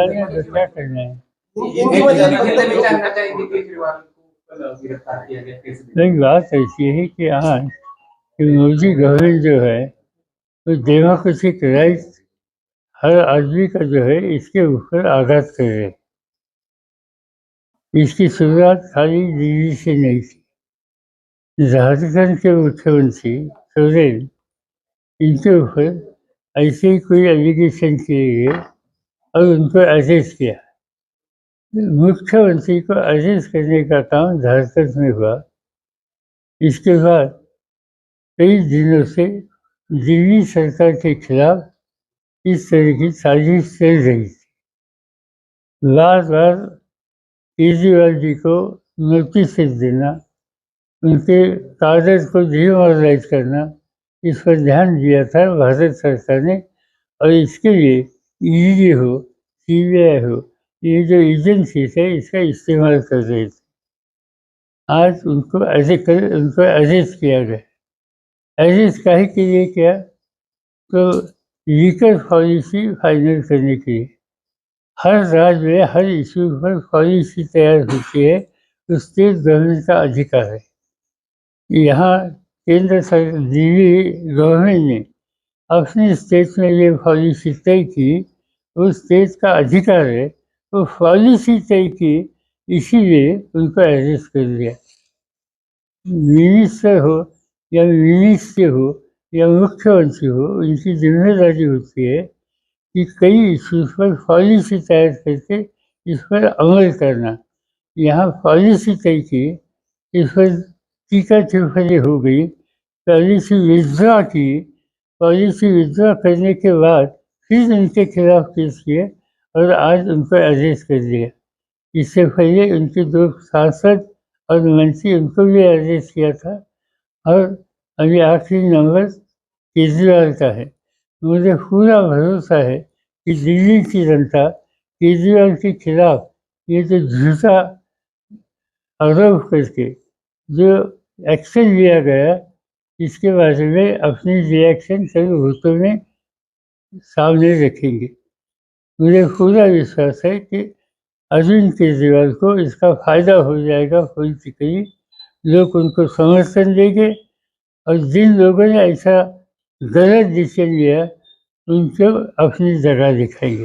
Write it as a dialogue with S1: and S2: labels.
S1: है। किया
S2: देखते
S1: एक बात ऐसी है कि आज मोदी गवर्नमेंट जो है तो डेमोक्रेटिक राइट हर आदमी का जो है इसके ऊपर आघात कर रहे इसकी शुरुआत खाली दिल्ली से नहीं थी। झारखंड के मुख्यमंत्री सोरेन इनके ऊपर ऐसे ही कोई एलिगेशन किए गए और उनको अरेस्ट किया। मुख्यमंत्री को अरेस्ट करने का काम झारखंड में हुआ। इसके बाद कई दिनों से दिल्ली सरकार के खिलाफ इस तरह की साजिश चल रही थी। बार बार केजरीवाल जी को नोटिस देना, उनके कागज़ को डिमोरलाइज करना, इस पर ध्यान दिया था। भारत सरकार ने और इसके लिए ईडी हो सीबीआई हो ये जो एजेंसी है इसका इस्तेमाल कर रहे थे आज उनको ऐसे कर उनको अरेस्ट किया गया अरेस्ट काहे के लिए क्या तो लीकर पॉलिसी फाइनल करने के लिए हर राज्य में हर इशू पर पॉलिसी तैयार होती है तो स्टेट गवर्नमेंट का अधिकार है यहाँ केंद्र सर दिल्ली गवर्नमेंट ने अपने स्टेट में ये पॉलिसी तय की वो स्टेट का अधिकार है वो पॉलिसी तय की इसीलिए उनको अरेस्ट कर दिया। मिनिस्टर हो या मिनिस्टर हो या मुख्यमंत्री हो, उनकी ज़िम्मेदारी होती है कि कई इश्यूज़ पर पॉलिसी तैयार करके इस पर अमल करना। यहाँ पॉलिसी तय की इस पर टीका टिप्पणी हो गई पॉलिसी विड्रॉ की पॉलिसी विड्रॉ करने के बाद फिर उनके खिलाफ केस किए और आज उनको अरेस्ट कर दिया। इससे पहले उनके दो सांसद और मंत्री उनको भी अरेस्ट किया था और अभी आखिरी नंबर केजरीवाल का है। मुझे पूरा भरोसा है कि दिल्ली की जनता केजरीवाल के खिलाफ ये जो झूठा आरोप करके जो एक्शन लिया गया इसके बारे में अपनी रिएक्शन सभी भूतों में सामने रखेंगे। मुझे पूरा विश्वास है कि अरविंद केजरीवाल को इसका फ़ायदा हो जाएगा पॉलिटिकली लोग उनको समर्थन देंगे और जिन लोगों ने ऐसा गलत डिसीज़न लिया उनको अपनी जगह दिखाएँगे।